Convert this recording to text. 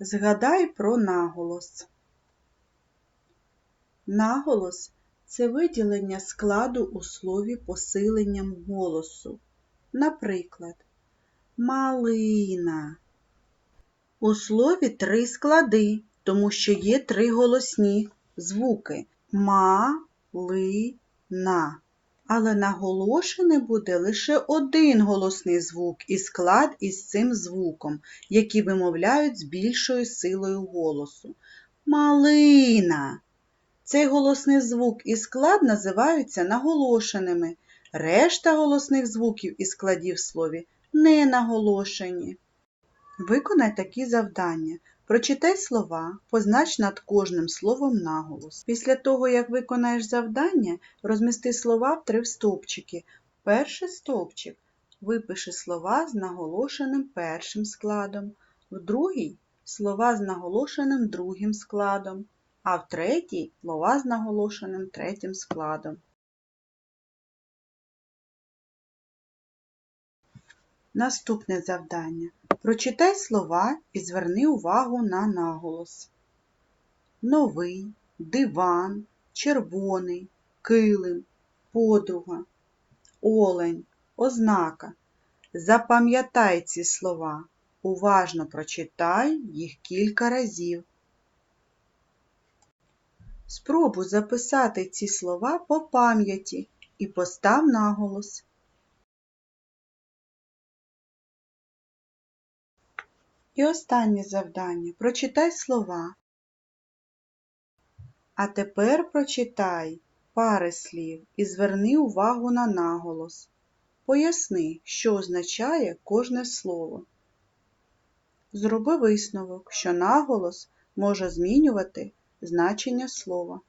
Згадай про наголос. Наголос це виділення складу у слові посиленням голосу. Наприклад, малина. У слові три склади, тому що є три голосні звуки ма-ли-на. Але наголошений буде лише один голосний звук і склад із цим звуком, які вимовляють з більшою силою голосу. Малина. Цей голосний звук і склад називаються наголошеними. Решта голосних звуків і складів в слові не наголошені. Виконай такі завдання. Прочитай слова, познач над кожним словом наголос. Після того, як виконаєш завдання, розмісти слова в три стовпчики. Перший стовпчик випиши слова з наголошеним першим складом, в другий слова з наголошеним другим складом, а в третій слова з наголошеним третім складом. Наступне завдання. Прочитай слова і зверни увагу на наголос. Новий, диван, червоний, килим, подруга, олень, ознака. Запам'ятай ці слова. Уважно прочитай їх кілька разів. Спробуй записати ці слова по пам'яті і постав наголос. І останнє завдання. Прочитай слова. А тепер прочитай пари слів і зверни увагу на наголос. Поясни, що означає кожне слово. Зроби висновок, що наголос може змінювати значення слова.